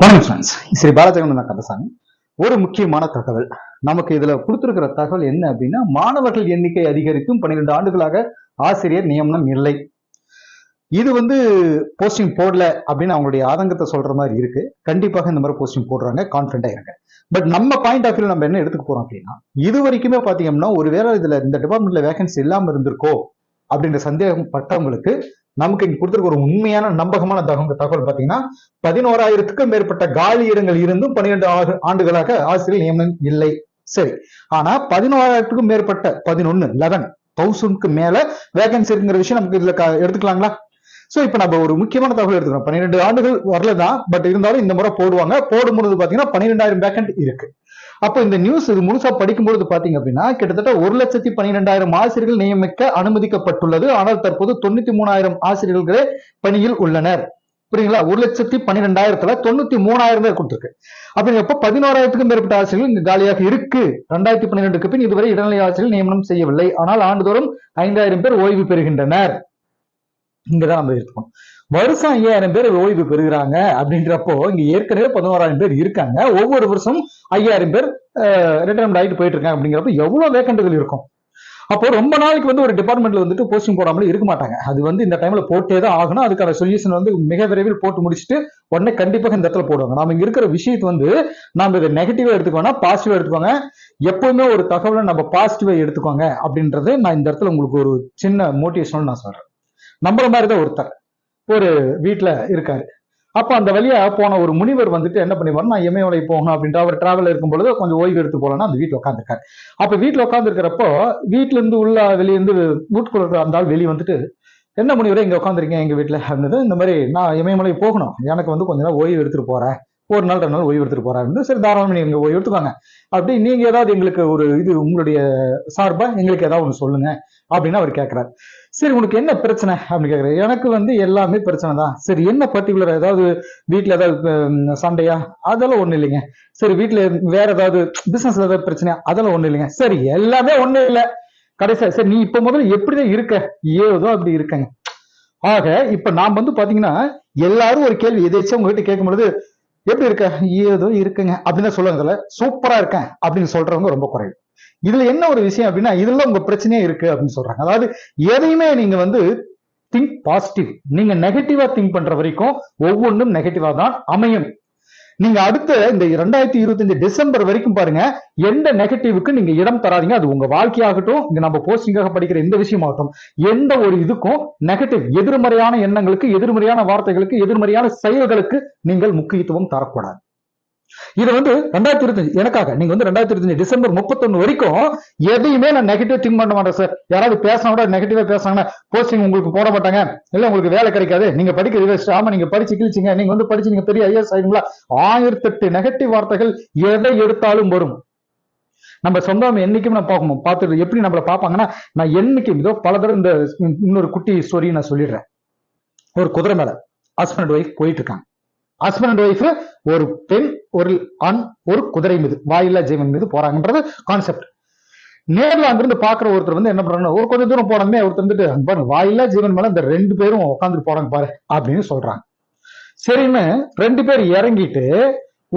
வணக்கம் ஃப்ரெண்ட்ஸ் ஸ்ரீ பாலஜெகன் கந்தசாமி ஒரு முக்கியமான தகவல். நமக்கு இதுல கொடுத்திருக்கிற தகவல் என்ன அப்படின்னா மாணவர்கள் எண்ணிக்கை அதிகரிக்கும் பன்னிரெண்டு ஆண்டுகளாக ஆசிரியர் நியமனம் இல்லை. இது வந்து போஸ்டிங் போடல அப்படின்னு அவங்களுடைய ஆதங்கத்தை சொல்ற மாதிரி இருக்கு. கண்டிப்பாக இந்த மாதிரி போஸ்டிங் போடுறாங்க கான்பிடண்டா இருங்க. பட் நம்ம பாயிண்ட் ஆஃப் வியூ நம்ம என்ன எடுத்துக்க போறோம் அப்படின்னா இது வரைக்குமே பாத்தீங்கன்னா ஒருவேளை இதுல இந்த டிபார்ட்மெண்ட்ல வேகன்சி இல்லாம இருந்திருக்கோ அப்படின்ற சந்தேகம் பட்டவங்களுக்கு நமக்கு இங்க கொடுத்துருக்க ஒரு உண்மையான நம்பகமான தகவல் தகவல் பாத்தீங்கன்னா பதினோராயிரத்துக்கும் மேற்பட்ட காலி இடங்கள் இருந்தும் பன்னிரெண்டு ஆண்டுகளாக ஆசிரியர் நியமனம் இல்லை. சரி. ஆனா பதினோராயிரத்துக்கும் மேற்பட்ட பதினொன்னு லெவன் தௌசண்ட்க்கு மேல வேகன்சி இருக்குங்கிற விஷயம் நமக்கு இதுல எடுத்துக்கலாங்களா? சோ இப்ப நம்ம ஒரு முக்கியமான தகவல் எடுத்துக்கிறோம். பன்னிரெண்டு ஆண்டுகள் வரலதான் பட் இருந்தாலும் இந்த முறை போடுவாங்க. போடும்பொழுது பாத்தீங்கன்னா பன்னிரெண்டாயிரம் வேகன்ட் இருக்கு. அப்போ இந்த நியூஸ் இது முழுசா படிக்கும்பொழுது பாத்தீங்க அப்படின்னா கிட்டத்தட்ட ஒரு லட்சத்தி பன்னிரெண்டாயிரம் ஆசிரியர்கள் நியமிக்க அனுமதிக்கப்பட்டுள்ளது. ஆனால் தற்போது தொண்ணூத்தி மூணாயிரம் ஆசிரியர்களே பணியில் உள்ளனர். புரியுங்களா ஒரு லட்சத்தி பன்னிரெண்டாயிரத்துல தொண்ணூத்தி மூணாயிரம் பேர் கொடுத்துருக்கு. அப்படிங்கிறப்ப பதினோராயிரத்துக்கும் மேற்பட்ட ஆசிரியர்கள் இங்கு காலியாக இருக்கு? ரெண்டாயிரத்தி பன்னிரெண்டுக்கு பின் இதுவரை இடைநிலை ஆசிரியர்கள் நியமனம் செய்யவில்லை. ஆனால் ஆண்டுதோறும் ஐந்தாயிரம் பேர் ஓய்வு பெறுகின்றனர். இங்கதான் நம்ம இருக்கணும். வருஷம் ஐயாயிரம் பேர் ஓய்வு பெறுகிறாங்க அப்படின்றப்போ இங்க ஏற்கனவே பதினோராயிரம் பேர் இருக்காங்க. ஒவ்வொரு வருஷம் ஐயாயிரம் பேர் ரிட்டைர்மெண்ட் ஆகிட்டு போயிட்டு இருக்காங்க அப்படிங்கிறப்ப எவ்வளவு வேக்கண்டுகள் இருக்கும்? அப்போ ரொம்ப நாளைக்கு வந்து ஒரு டிபார்ட்மெண்ட்ல வந்துட்டு போஸ்டிங் போடாமலே இருக்க மாட்டாங்க. அது வந்து இந்த டைம்ல போட்டே தான் ஆகணும். அதுக்கான சொல்யூஷன் வந்து மிக விரைவில் போட்டு முடிச்சுட்டு உடனே கண்டிப்பாக இந்த இடத்துல போடுவாங்க. நாம இங்க இருக்கிற விஷயத்தை வந்து நாம இதை நெகட்டிவா எடுத்துக்கோனா பாசிட்டிவா எடுத்துக்கோங்க. எப்பவுமே ஒரு தகவலை நம்ம பாசிட்டிவா எடுத்துக்கோங்க அப்படின்றது நான் இந்த இடத்துல உங்களுக்கு ஒரு சின்ன மோட்டிவேஷனல் நான் சொல்றேன். நம்மள மாதிரி தான் ஒருத்தர். ஒரு வீட்டில் இருக்காரு. அப்போ அந்த வழியா போன ஒரு முனிவர் வந்துட்டு என்ன பண்ணிப்பார் நான் இமயமலை போகணும் அப்படின்ட்டு அவர் டிராவல் இருக்கும் பொழுது கொஞ்சம் ஓய்வு எடுத்து போலன்னா அந்த வீட்டில் உட்காந்துருக்காரு அப்போ வீட்டில் உட்காந்துருக்கிறப்போ வீட்டிலேருந்து உள்ள வெளியேருந்து வீட்டுக்குள்ள இருந்தால் அந்த ஆள் வெளியே வந்துட்டு என்ன முனிவரே இங்கே உட்காந்துருக்கீங்க எங்கள் வீட்டில் அப்படின்னு இந்த மாதிரி நான் இமயமலை போகணும். எனக்கு வந்து கொஞ்ச நேரம் ஓய்வு எடுத்துட்டு போகிறேன் ஒரு நாள் ரெண்டு நாள் ஓய்வு எடுத்துட்டு போறாரு சரி தாராளமாக நீங்க ஓய்வு எடுத்துக்காங்க அப்படி நீங்க ஏதாவது எங்களுக்கு ஒரு இது உங்களுடைய சார்பா எங்களுக்கு ஏதாவது ஒன்று சொல்லுங்க அப்படின்னு அவர் கேட்கிறாரு சரி உனக்கு என்ன பிரச்சனை அப்படின்னு கேட்குறாரு எனக்கு வந்து எல்லாமே பிரச்சனை தான். சரி என்ன பர்டிகுலர் ஏதாவது வீட்டில் ஏதாவது சண்டையா? அதெல்லாம் ஒன்றும் இல்லைங்க. சரி வீட்டில் வேற ஏதாவது பிசினஸ்ல ஏதாவது பிரச்சனையா? அதெல்லாம் ஒன்றும் இல்லைங்க. சரி எல்லாமே ஒன்றும் இல்லை. கடைசியா சரி நீ இப்ப முதல்ல எப்படிதான் இருக்க? ஏதோ அப்படி இருக்கங்க. ஆக இப்ப நான் வந்து பாத்தீங்கன்னா எல்லாரும் ஒரு கேள்வி எதேச்சும் உங்ககிட்ட கேட்கும் பொழுது எப்படி இருக்க? ஏதோ இருக்குங்க. அப்படின்னு சொல்லுறதுல சூப்பரா இருக்கேன் அப்படின்னு சொல்றவங்க ரொம்ப குறைவு. இதுல என்ன ஒரு விஷயம் அப்படின்னா இதுல உங்க பிரச்சனையே இருக்கு அப்படின்னு சொல்றாங்க. அதாவது எதையுமே நீங்க வந்து திங்க் பாசிட்டிவ் நீங்க நெகட்டிவா திங்க் பண்ற வரைக்கும் ஒவ்வொன்றும் நெகட்டிவா தான் அமையும். நீங்க அடுத்த இந்த ரெண்டாயிரத்தி இருபத்தஞ்சு டிசம்பர் வரைக்கும் பாருங்க எந்த நெகட்டிவுக்கு நீங்க இடம் தராதீங்க. அது உங்க வாழ்க்கையாகட்டும் இங்க நம்ம போஸ்டிங்காக படிக்கிற எந்த விஷயமாகட்டும். எந்த ஒரு இதுக்கும் நெகட்டிவ் எதிர்மறையான எண்ணங்களுக்கு எதிர்மறையான வார்த்தைகளுக்கு எதிர்மறையான செயல்களுக்கு நீங்கள் முக்கியத்துவம் தரக்கூடாது. இது வந்து ரெண்டாயிரத்தி இருபத்தஞ்சு எனக்காக. நீங்க வந்து ரெண்டாயிரத்தி இருபத்தஞ்சு டிசம்பர் முப்பத்தொன்னு வரைக்கும் எதையுமே நான் நெகட்டிவ் திங்க் பண்ண மாட்டேன் சார் யாராவது பேசினா கூட நெகட்டிவா பேசுறாங்கன்னா போஸ்டிங் உங்களுக்கு போட மாட்டாங்க. இல்ல உங்களுக்கு வேலை கிடைக்காது. நீங்க படிக்க ஆமா நீங்க படிச்சு கிழிச்சிங்க. நீங்க வந்து படிச்சு நீங்க பெரிய ஐஎஸ் ஆயிடுங்களா ஆயிரத்தெட்டு நெகட்டிவ் வார்த்தைகள் எதை எடுத்தாலும் வரும். நம்ம சொந்தம் என்னைக்கும் நான் பார்க்கணும். பார்த்துட்டு எப்படி நம்மள பார்ப்பாங்கன்னா நான் என்னைக்கும் இதோ பல தடவை இந்த இன்னொரு குட்டி ஸ்டோரி நான் சொல்லிடுறேன். ஒரு குதிரை மேல ஹஸ்பண்ட் ஒய்ஃப் போயிட்டு இருக்காங்க. ஹஸ்பண்ட் அண்ட் ஒய்ஃப் ஒரு பெண் ஒரு ஆண் ஒரு குதிரை மீது வாயில்லா ஜீவன் மீது போறாங்கன்றது கான்செப்ட் நேர்ல அங்கிருந்து பாக்குற ஒருத்தர் வந்து என்ன பண்றாங்க ஒரு கொஞ்சம் தூரம் போனமே ஒருத்தர் வந்துட்டு பாருங்க வாயில்லா ஜீவன் மேல இந்த ரெண்டு பேரும் உட்காந்துட்டு போறாங்க பாரு அப்படின்னு சொல்றாங்க. சரின்னு ரெண்டு பேர் இறங்கிட்டு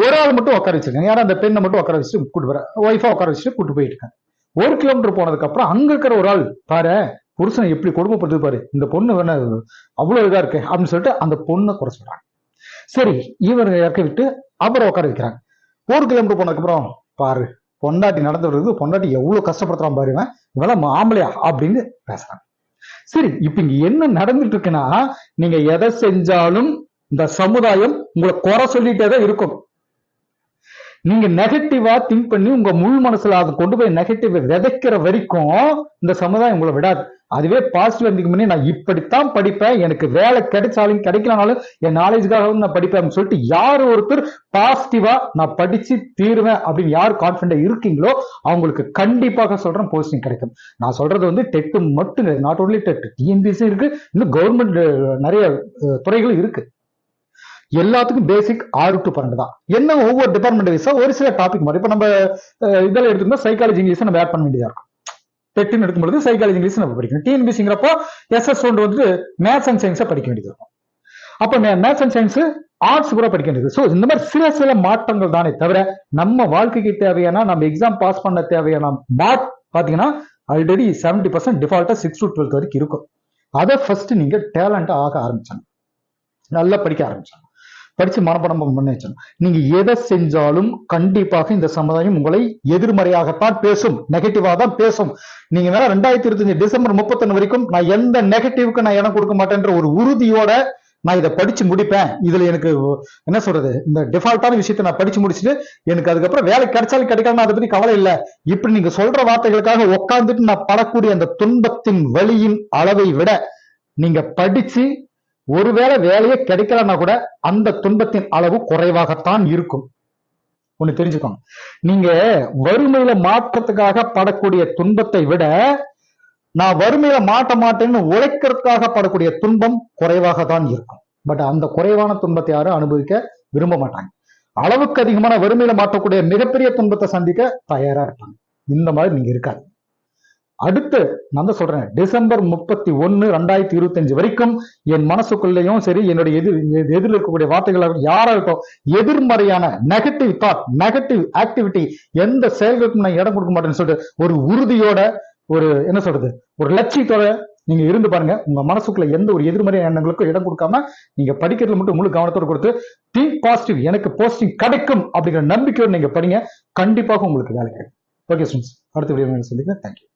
ஒரு ஆள் மட்டும் உட்கார வச்சிருக்காங்க. யாரும் அந்த பெண்ணை மட்டும் உட்கார வச்சுட்டு கூட்டு போற ஒய்ஃபா உட்கார வச்சுட்டு கூட்டு போயிட்டு இருக்காங்க. ஒரு கிலோமீட்டர் போனதுக்கு அப்புறம் அங்க இருக்கிற ஒரு ஆள் பாரு புருஷனை எப்படி கொடுமைப்படுது பாரு இந்த பொண்ணு வேணா அவ்வளவு இதா இருக்கு அப்படின்னு சொல்லிட்டு அந்த பொண்ணை குறை சொல்றாங்க. சரி இவர் இறக்க விட்டு அப்புறம் உட்கார வைக்கிறாங்க. ஒரு கிலோமீட்டர் போனதுக்கப்புறம் பாரு பொண்டாட்டி நடந்து வருது பொண்டாட்டி எவ்வளவு கஷ்டப்படுத்துறான் பாருவேன் இவெல்லாம் ஆம்பளையா அப்படின்னு பேசுறாங்க. சரி இப்ப இங்க என்ன நடந்துட்டு இருக்குன்னா நீங்க எதை செஞ்சாலும் இந்த சமுதாயம் உங்களை குறை சொல்லிட்டே தான் இருக்கும். நீங்க நெகட்டிவா திங்க் பண்ணி உங்க முழு மனசுல அதை கொண்டு போய் நெகட்டிவ் விதைக்கிற வரைக்கும் இந்த சமுதாயம் உங்களை விடாது. அதுவே பாசிட்டிவ் திங்க் பண்ணி நான் இப்படித்தான் படிப்பேன் எனக்கு வேலை கிடைச்சாலும் கிடைக்கலனாலும் என் நாலேஜுக்காக நான் படிப்பேன் அப்படின்னு சொல்லிட்டு யார் ஒருத்தர் பாசிட்டிவா நான் படிச்சு தீருவேன் அப்படின்னு யார் கான்பிடண்டா இருக்கீங்களோ அவங்களுக்கு கண்டிப்பாக சொல்றேன் போஸ்டிங் கிடைக்கும். நான் சொல்றது வந்து டெட்டு மட்டும் நாட் ஓன்லி டெட் டிஎன்பிசி இருக்கு இன்னும் கவர்மெண்ட் நிறைய துறைகளும் துறைகள் இருக்கு. எல்லாத்துக்கும் பேசிக் ஆறு டு பன்னெண்டு தான். என்ன ஒவ்வொரு டிபார்ட்மெண்ட் வைஸா ஒரு சில டாபிக் மாதிரி. இப்ப நம்ம இதெல்லாம் எடுத்துக்கிட்டா சைக்காலஜி இங்கிலீஷ் நம்ம ஆட் பண்ண வேண்டியதா இருக்கும். டெட்டுன்னு எடுக்கும்போது சைக்காலஜி இங்கிலீஷ் நம்ம படிக்கணும். டிஎன்பிசிங்கிறப்போ எஸ்எஸ் ஒன்று வந்து மேத்ஸ் அண்ட் சயின்ஸை படிக்க வேண்டியது இருக்கும். அப்ப மேத்ஸ் அண்ட் சயின்ஸ் ஆர்ட்ஸ் கூட படிக்க வேண்டியது ஸோ இந்த மாதிரி சில சில மாற்றங்கள் தானே தவிர நம்ம வாழ்க்கைக்கு தேவையான நம்ம எக்ஸாம் பாஸ் பண்ண தேவையான மார்க் பாத்தீங்கன்னா ஆல்ரெடி செவன்டி பர்சன்ட் டிஃபால்ட்டா சிக்ஸ் டு டுவெல்த் வரைக்கும் இருக்கும். அதை ஃபர்ஸ்ட் நீங்க டேலண்டா ஆக ஆரம்பிச்சாங்க நல்லா படிக்க ஆரம்பிச்சாங்க படிச்சு மனப்படம் பண்ணி வச்சிடணும். நீங்க எதை செஞ்சாலும் கண்டிப்பாக இந்த சமுதாயம் உங்களை எதிர்மறையாகத்தான் பேசும். நெகட்டிவா தான் பேசும். நீங்க வேற ரெண்டாயிரத்தி இருபத்தஞ்சு டிசம்பர் முப்பத்தொன்னு வரைக்கும் நான் எந்த நெகட்டிவ்க்கு நான் இடம் கொடுக்க மாட்டேன்ற ஒரு உறுதியோட நான் இதை படிச்சு முடிப்பேன். இதுல எனக்கு என்ன சொல்றது? இந்த டிஃபால்ட்டான விஷயத்தை நான் படிச்சு முடிச்சுட்டு எனக்கு அதுக்கப்புறம் வேலை கிடைச்சாலும் கிடைக்காம அதை பத்தி கவலை இல்லை. இப்படி நீங்க சொல்ற வார்த்தைகளுக்காக உட்கார்ந்துட்டு நான் படக்கூடிய அந்த துன்பத்தின் வழியின் அளவை விட நீங்க படிச்சு ஒருவேளை வேலையே கிடைக்கலன்னா கூட அந்த துன்பத்தின் அளவு குறைவாகத்தான் இருக்கும். ஒண்ணு தெரிஞ்சுக்கோங்க. நீங்க வறுமையில மாற்றத்துக்காக படக்கூடிய துன்பத்தை விட நான் வறுமையில மாட்ட மாட்டேன்னு உழைக்கிறதுக்காக படக்கூடிய துன்பம் குறைவாக தான் இருக்கும். பட் அந்த குறைவான துன்பத்தை யாரும் அனுபவிக்க விரும்ப மாட்டாங்க. அளவுக்கு அதிகமான வறுமையில மாட்டக்கூடிய மிகப்பெரிய துன்பத்தை சந்திக்க தயாரா இருப்பாங்க. இந்த மாதிரி நீங்க இருக்காது. அடுத்து நான் தான் சொல்றேன். டிசம்பர் முப்பத்தி ஒன்னு ரெண்டாயிரத்தி இருபத்தஞ்சு வரைக்கும் என் மனசுக்குள்ளேயும் சரி என்னுடைய எதிர் எதிரில் இருக்கக்கூடிய வார்த்தைகளாக யாரா இருக்கட்டும் எதிர்மறையான நெகட்டிவ் தாட் நெகட்டிவ் ஆக்டிவிட்டி எந்த செயல்களுக்கும் நான் இடம் கொடுக்க மாட்டேன்னு சொல்லிட்டு ஒரு உறுதியோட ஒரு என்ன சொல்றது ஒரு லட்சியத்தோட நீங்க இருந்து பாருங்க. உங்க மனசுக்குள்ள எந்த ஒரு எதிர்மறை எண்ணங்களுக்கும் இடம் கொடுக்காம நீங்க படிக்கிறதுல மட்டும் முழு கவனத்தோட கொடுத்து திங்க் பாசிட்டிவ் எனக்கு போஸ்டிங் கிடைக்கும் அப்படிங்கிற நம்பிக்கையோடு நீங்க படிங்க. கண்டிப்பாக உங்களுக்கு வேலை கிடைக்கும். ஓகே ஸ்டூடெண்ட்ஸ் அடுத்த வீடியோ சொல்லிக்கிறேன் தேங்க்யூ